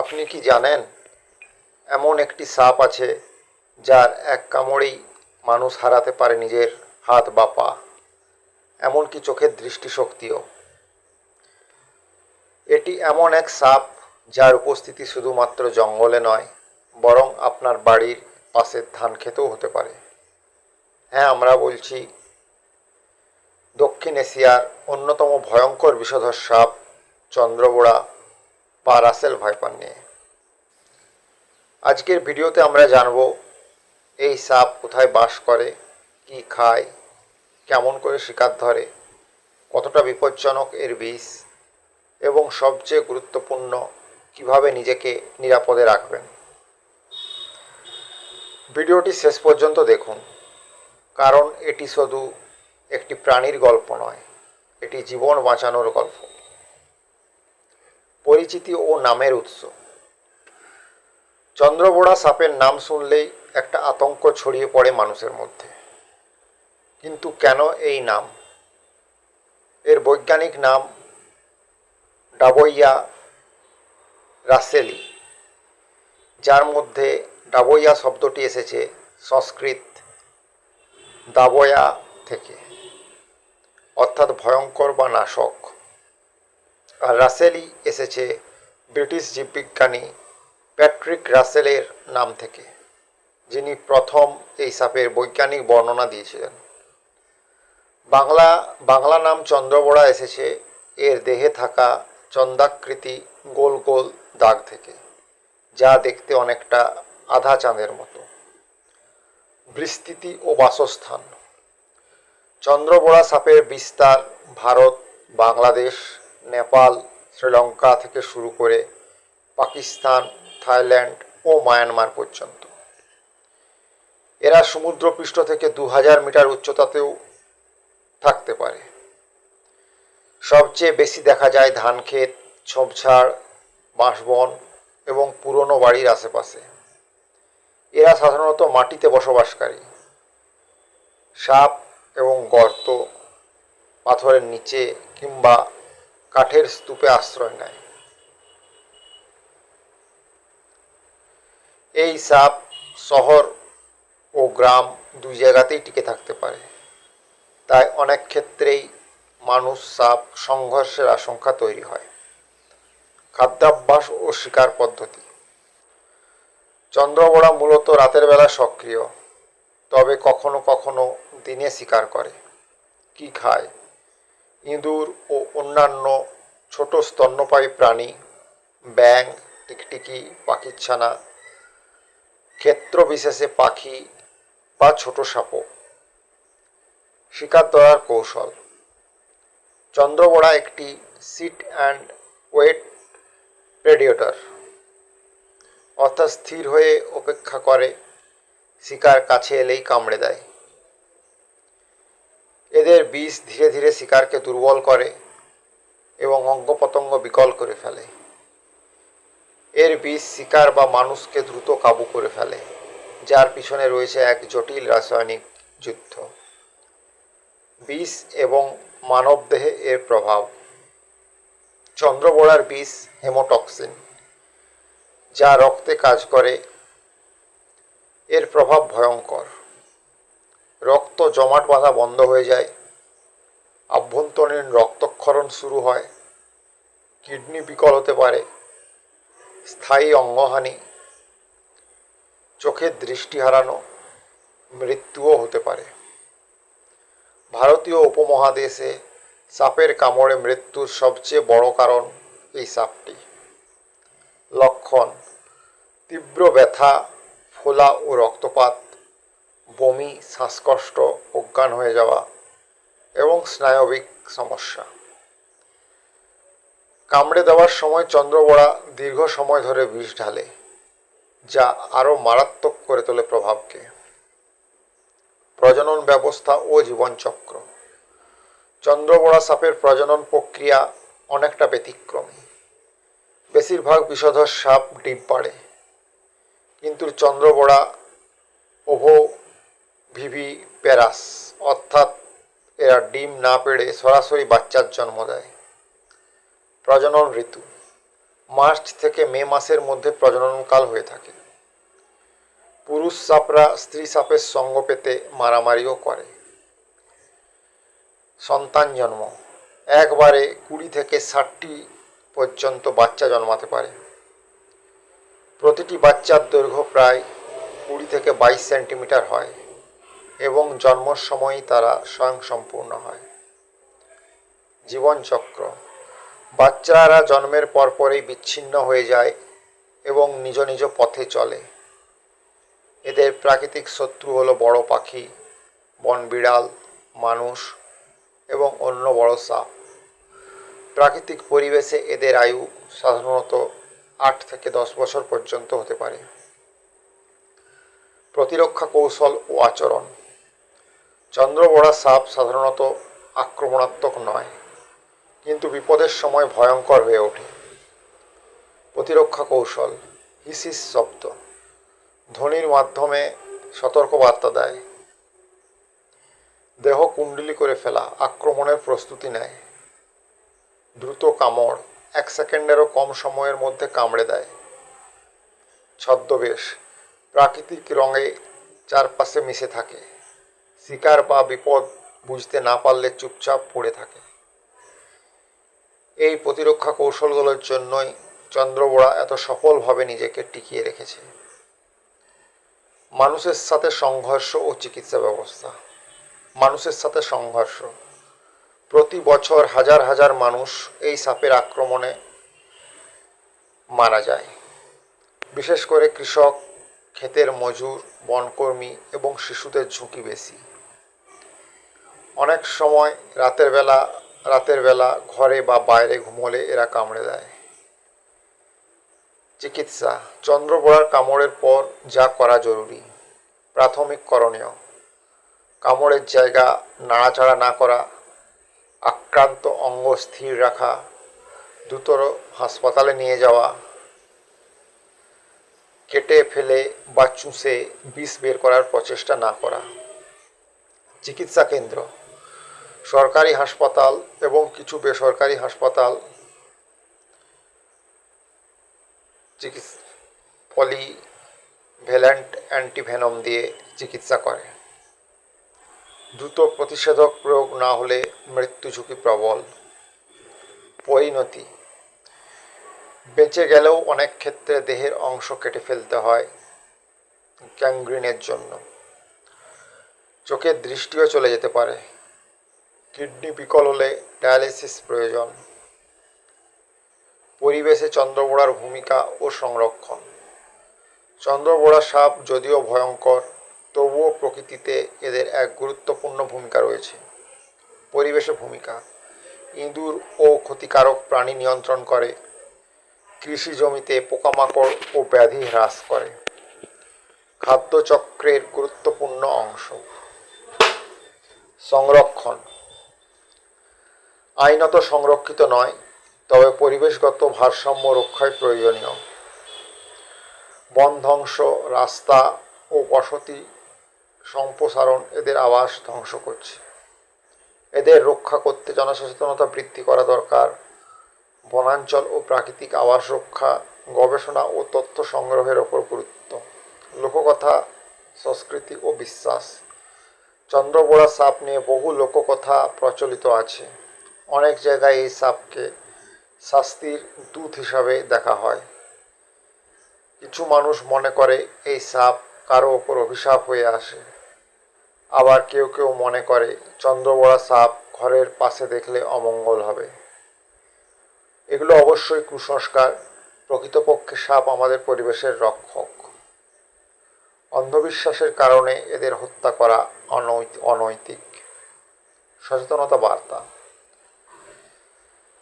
আপনি কি জানেন, এমন একটি সাপ আছে যার এক কামড়েই মানুষ হারাতে পারে নিজের হাত বা পা। এমনকি চোখের দৃষ্টিশক্তিও। এটি এমন এক সাপ যার উপস্থিতি শুধুমাত্র জঙ্গলে নয়, বরং আপনার বাড়ির পাশের ধান খেতেও হতে পারে। হ্যাঁ আমরা বলছি, দক্ষিণ এশিয়ার অন্যতম ভয়ঙ্কর বিষধর সাপ চন্দ্রবোড়া বা রাসেল ভাইপার নিয়ে আজকের ভিডিওতে আমরা জানব, এই সাপ কোথায় বাস করে, কি খায়, কেমন করে শিকার ধরে, কতটা বিপজ্জনক এর বিষ, এবং সবচেয়ে গুরুত্বপূর্ণ, কীভাবে নিজেকে নিরাপদে রাখবেন। ভিডিওটি শেষ পর্যন্ত দেখুন, কারণ এটি শুধু একটি প্রাণীর গল্প নয়, এটি জীবন বাঁচানোর গল্প। পরিচিতি ও নামের উৎস। চন্দ্রবোড়া সাপের নাম শুনলেই একটা আতঙ্ক ছড়িয়ে পড়ে মানুষের মধ্যে। কিন্তু কেন এই নাম? এর বৈজ্ঞানিক নাম ডাবইয়া রাসেলি, যার মধ্যে ডাবইয়া শব্দটি এসেছে সংস্কৃত দাবয়া থেকে, অর্থাৎ ভয়ঙ্কর বা নাশক। আর রাসেলি এসেছে ব্রিটিশ জীববিজ্ঞানী প্যাট্রিক রাসেলের নাম থেকে, যিনি প্রথম এই সাপের বৈজ্ঞানিক বর্ণনা দিয়েছিলেন। বাংলা বাংলা নাম চন্দ্রবড়া এসেছে, এর দেহে থাকা চন্দাকৃতি গোল গোল দাগ থেকে, যা দেখতে অনেকটা আধা চাঁদের মতো। বিস্তৃতি ও বাসস্থান। চন্দ্রবোড়া সাপের বিস্তার ভারত, বাংলাদেশ নেপাল, শ্রীলঙ্কা থেকে শুরু করে পাকিস্তান, থাইল্যান্ড ও মায়ানমার পর্যন্ত। এরা সমুদ্রপৃষ্ঠ থেকে দু হাজার মিটার উচ্চতাতেও থাকতে পারে। সবচেয়ে বেশি দেখা যায় ধান ক্ষেত বাঁশবন এবং পুরনো বাড়ির আশেপাশে। এরা সাধারণত মাটিতে বসবাসকারী। সাপ এবং গর্ত, পাথরের নিচে কিংবা কাঠের স্তূপে আশ্রয় নেয়। এই সাপ শহর ও গ্রাম দুই জায়গাতেই টিকে থাকতে পারে। তাই অনেক ক্ষেত্রেই মানুষ সাপ সংঘর্ষের আশঙ্কা তৈরি হয়। খাদ্যাভ্যাস ও শিকার পদ্ধতি। চন্দ্রবড়া মূলত রাতের বেলা সক্রিয়, তবে কখনো কখনো দিনে শিকার করে। কি খায় ইঁদুর ও অন্যান্য ছোট স্তন্যপায়ী প্রাণী ব্যাং টিকটিকি, পাখিচ্ছানা ক্ষেত্র বিশেষে পাখি বা ছোট সাপও। শিকার ধরার কৌশল। চন্দ্রবড়া একটি সিট অ্যান্ড ওয়েট প্রেডিয়েটর। অর্থাৎ স্থির হয়ে অপেক্ষা করে, শিকার কাছে এলেই কামড়ে দেয়। এদের বিষ ধীরে ধীরে শিকারকে দুর্বল করে এবং অঙ্গ প্রত্যঙ্গ বিকল করে ফেলে। এর বিষ শিকার বা মানুষকে দ্রুত কাবু করে ফেলে, যার পিছনে রয়েছে এক জটিল রাসায়নিক যুদ্ধ। বিষ এবং মানবদেহে এর প্রভাব। চন্দ্রবোড়ার বিষ হেমোটক্সিন, যা রক্তে কাজ করে। এর প্রভাব ভয়ঙ্কর। রক্ত জমাট বাঁধা বন্ধ হয়ে যায়। আভ্যন্তরীণ রক্তক্ষরণ শুরু হয়, কিডনি বিকল হতে পারে, স্থায়ী অঙ্গহানি চোখের দৃষ্টি হারানো, মৃত্যুও হতে পারে। ভারতীয় উপমহাদেশে সাপের কামড়ে মৃত্যুর সবচেয়ে বড় কারণ এই সাপটি। লক্ষণ, তীব্র ব্যথা, ফোলা ও রক্তপাত, বমি, শ্বাসকষ্ট, অজ্ঞান হয়ে যাওয়া এবং স্নায়বিক সমস্যা। কামড়ে দেওয়ার সময় চন্দ্রবড়া দীর্ঘ সময় ধরে বিষ ঢালে, যা আরও মারাত্মক করে তোলে প্রভাবকে। প্রজনন ব্যবস্থা ও জীবনচক্র। চন্দ্রবড়া সাপের প্রজনন প্রক্রিয়া অনেকটা ব্যতিক্রমী। বেশিরভাগ বিষধর সাপ ডিম পাড়ে কিন্তু চন্দ্রবড়া ওভো ভিভি প্যারাস অর্থাৎ এরা ডিম না পেড়ে সরাসরি বাচ্চার জন্ম দেয়। প্রজনন ঋতু। মার্চ থেকে মে মাসের মধ্যে প্রজননকাল হয়ে থাকে। পুরুষ সাপরা স্ত্রী সাপের সঙ্গ পেতে মারামারিও করে। সন্তান জন্ম। একবারে কুড়ি থেকে ষাটটি পর্যন্ত বাচ্চা জন্মাতে পারে। প্রতিটি বাচ্চার দৈর্ঘ্য প্রায় কুড়ি থেকে বাইশ সেন্টিমিটার হয়। এবং জন্মর সময়ই তারা স্বয়ংসম্পূর্ণ হয়। জীবনচক্র। বাচ্চারা জন্মের পরপরই বিচ্ছিন্ন হয়ে যায় এবং নিজ নিজ পথে চলে। এদের প্রাকৃতিক শত্রু হলো বড় পাখি, বন বিড়াল, মানুষ এবং অন্য বড় সাপ। প্রাকৃতিক পরিবেশে এদের আয়ু সাধারণত আট থেকে দশ বছর পর্যন্ত হতে পারে। প্রতিরক্ষা কৌশল ও আচরণ। চন্দ্রবড়া সাপ সাধারণত আক্রমণাত্মক নয়, কিন্তু বিপদের সময় ভয়ঙ্কর হয়ে ওঠে। প্রতিরক্ষা কৌশল, হিসিস শব্দ, ধ্বনির মাধ্যমে সতর্কবার্তা দেয়। দেহ কুণ্ডলি করে ফেলা, আক্রমণের প্রস্তুতি নেয়। দ্রুত কামড়, এক সেকেন্ডেরও কম সময়ের মধ্যে কামড়ে দেয়। ছদ্মবেশ, প্রাকৃতিক রঙে চারপাশে মিশে থাকে। শিকার বা বিপদ বুঝতে না পারলে চুপচাপ পড়ে থাকে। এই প্রতিরক্ষা কৌশলগুলোর জন্যই চন্দ্রবোড়া এত সফলভাবে নিজেকে টিকিয়ে রেখেছে। মানুষের সাথে সংঘর্ষ ও চিকিৎসা ব্যবস্থা। মানুষের সাথে সংঘর্ষ। প্রতি বছর হাজার হাজার মানুষ এই সাপের আক্রমণে মারা যায়। বিশেষ করে কৃষক, ক্ষেতের মজুর, বনকর্মী এবং শিশুদের ঝুঁকি বেশি। অনেক সময় রাতের বেলা রাতের বেলা ঘরে বা বাইরে ঘুমোলে এরা কামড়ে দেয়। চিকিৎসা চন্দ্রবোড়ার কামড়ের পর যা করা জরুরি। প্রাথমিক করণীয়, কামড়ের জায়গা নাড়াচাড়া না করা, আক্রান্ত অঙ্গ স্থির রাখা, দ্রুতর হাসপাতালে নিয়ে যাওয়া, কেটে ফেলে বা চুষে বিষ বের করার প্রচেষ্টা না করা। চিকিৎসা কেন্দ্র সরকারি হাসপাতাল এবং কিছু বেসরকারি হাসপাতাল, চিকিৎসা পলি ভ্যালেন্ট অ্যান্টিভেনম দিয়ে চিকিৎসা করে। দ্রুত প্রতিষেধক প্রয়োগ না হলে মৃত্যু ঝুঁকি প্রবল। পরিণতি। বেঁচে গেলেও অনেক ক্ষেত্রে দেহের অংশ কেটে ফেলতে হয় গ্যাংগ্রিনের জন্য। চোখের দৃষ্টিও চলে যেতে পারে। কিডনি বিকল হলে ডায়ালিসিস প্রয়োজন। পরিবেশে চন্দ্রবোড়ার ভূমিকা ও সংরক্ষণ। চন্দ্রবোড়া সাপ যদিও ভয়ঙ্কর, তবুও প্রকৃতিতে এদের এক গুরুত্বপূর্ণ ভূমিকা রয়েছে। পরিবেশে ভূমিকা, ইঁদুর ও ক্ষতিকারক প্রাণী নিয়ন্ত্রণ করে, কৃষি জমিতে পোকামাকড় ও ব্যাধি হ্রাস করে। খাদ্যচক্রের গুরুত্বপূর্ণ অংশ। সংরক্ষণ আইনত সংরক্ষিত নয়, তবে পরিবেশগত ভারসাম্য রক্ষায় প্রয়োজনীয়। বন ধ্বংস রাস্তা ও বসতি সম্প্রসারণ এদের আবাস ধ্বংস করছে। এদের রক্ষা করতে জনসচেতনতা বৃদ্ধি করা দরকার। বনাঞ্চল ও প্রাকৃতিক আবাস রক্ষা, গবেষণা ও তথ্য সংগ্রহের ওপর গুরুত্ব। লোককথা, সংস্কৃতি ও বিশ্বাস। চন্দ্রবোড়া সাপ নিয়ে বহু লোককথা প্রচলিত আছে। অনেক জায়গায় এই সাপকে শাস্তির দূত হিসাবে দেখা হয়। কিছু মানুষ মনে করে এই সাপ কারও ওপর অভিশাপ হয়ে আসে। আবার কেউ কেউ মনে করে চন্দ্রবড়া সাপ ঘরের পাশে দেখলে অমঙ্গল হবে। এগুলো অবশ্যই কুসংস্কার। প্রকৃতপক্ষে সাপ আমাদের পরিবেশের রক্ষক। অন্ধবিশ্বাসের কারণে এদের হত্যা করা অনৈত- অনৈতিক। সচেতনতা বার্তা।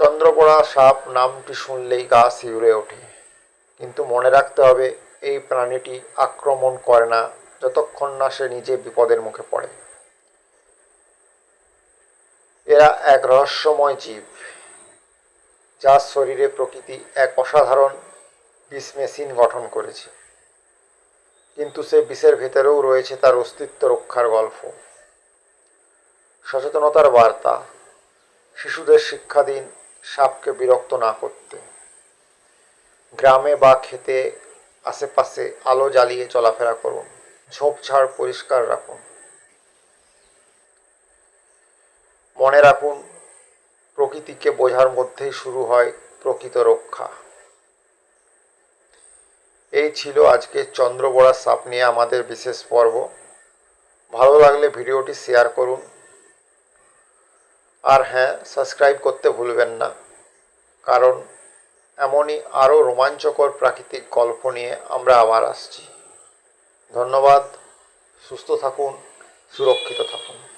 চন্দ্রপড়া সাপ নামটি শুনলেই গা শিউরে ওঠে। কিন্তু মনে রাখতে হবে, এই প্রাণীটি আক্রমণ করে না, যতক্ষণ না সে নিজে বিপদের মুখে পড়ে। এরা এক রহস্যময় জীব যার শরীরে প্রকৃতি এক অসাধারণ বিষ মেশিন গঠন করেছে। কিন্তু সে বিষের ভেতরেও রয়েছে তার অস্তিত্ব রক্ষার গল্প। সচেতনতার বার্তা, শিশুদের শিক্ষা দিন সাপকে বিরক্ত না করতে। গ্রামে বা খেতে আশেপাশে আলো জ্বালিয়ে চলাফেরা করুন। ঝোপঝাড় পরিষ্কার রাখুন। মনে রাখুন, প্রকৃতিকে বোঝার মধ্যেই শুরু হয় প্রকৃত রক্ষা। এই ছিল আজকে চন্দ্রবড়া সাপ নিয়ে আমাদের বিশেষ পর্ব। ভালো লাগলে ভিডিওটি শেয়ার করুন। আর হ্যাঁ সাবস্ক্রাইব করতে ভুলবেন না। কারণ এমনই আরও রোমাঞ্চকর প্রাকৃতিক গল্প নিয়ে আমরা আবার আসছি। ধন্যবাদ, সুস্থ থাকুন, সুরক্ষিত থাকুন।